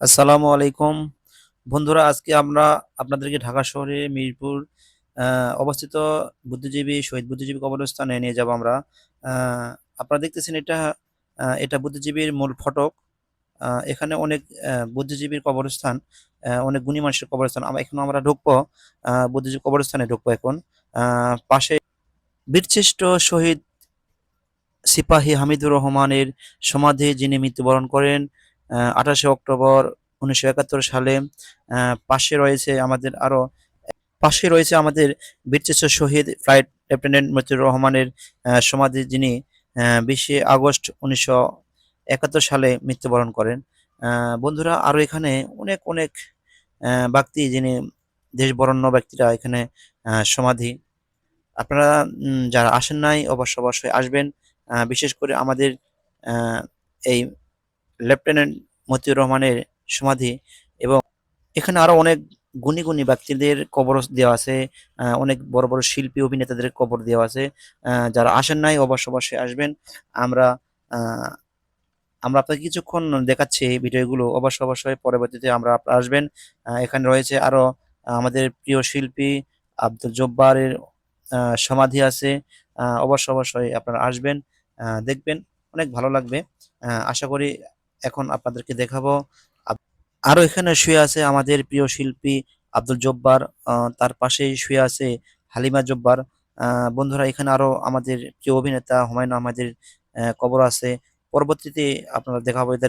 আসসালামু আলাইকুম। বন্ধুরা, আজকে আমরা আপনাদেরকে ঢাকা শহরে মিরপুর অবস্থিত বুদ্ধিজীবী, শহীদ বুদ্ধিজীবী কবরস্থানে নিয়ে যাব আমরা। আপনারা দেখতেছেন এটা এটা বুদ্ধিজীবীর মূল ফটক। এখানে অনেক বুদ্ধিজীবীর কবরস্থান অনেক গুণী মানুষের কবরস্থান। আমরা এখন আমরা ঢুকবো বুদ্ধিজীবী কবরস্থানে ঢুকবো এখন। পাশে বীরশ্রেষ্ঠ শহীদ সিপাহী হামিদুর রহমানের সমাধি যিনি মৃত্যুবরণ করেন আঠাশে অক্টোবর উনিশশো একাত্তর সালে পাশে রয়েছে আমাদের আরও পাশে রয়েছে আমাদের বীরশ্রেষ্ঠ শহীদ ফ্লাইট লেফটেন্যান্ট মতিউর রহমানের সমাধি যিনি বিশে আগস্ট উনিশশো একাত্তর সালে মৃত্যুবরণ করেন। বন্ধুরা, আরও এখানে অনেক অনেক ব্যক্তি যিনি দেশ বরণ্য ব্যক্তিরা এখানে সমাধি। আপনারা যারা আসেন নাই, অবশ্য অবশ্যই আসবেন। বিশেষ করে আমাদের এই লেফটেন্যান্ট মতিউর রহমানের সমাধি এবং এখানে আরও অনেক গুণী গুণী ব্যক্তিদের কবর দেওয়া আছে অনেক বড় বড় শিল্পী অভিনেতাদের কবর দেওয়া আছে যারা আসেন নাই অবশ্য অবশ্যই আসবেন। আমরা আমরা আপনাকে কিছুক্ষণ দেখাচ্ছি এই ভিডিওগুলো, অবশ্য অবশ্যই পরবর্তীতে আমরা আসবেন। এখানে রয়েছে আরও আমাদের প্রিয় শিল্পী আব্দুল জব্বারের সমাধি আছে। অবশ্য অবশ্যই আপনারা আসবেন দেখবেন, অনেক ভালো লাগবে। আশা করি এখন আপনাদেরকে দেখাবো। আরও আরও এখানে শুয়ে আছে আমাদের প্রিয় শিল্পী আব্দুল জব্বার তার পাশেই শুয়ে আছে হালিমা জব্বার। বন্ধুরা, এখানে আরও আমাদের প্রিয় অভিনেতা হুমায়ুন আমাদের কবর আছে। পরবর্তীতে আপনারা দেখাবো এদের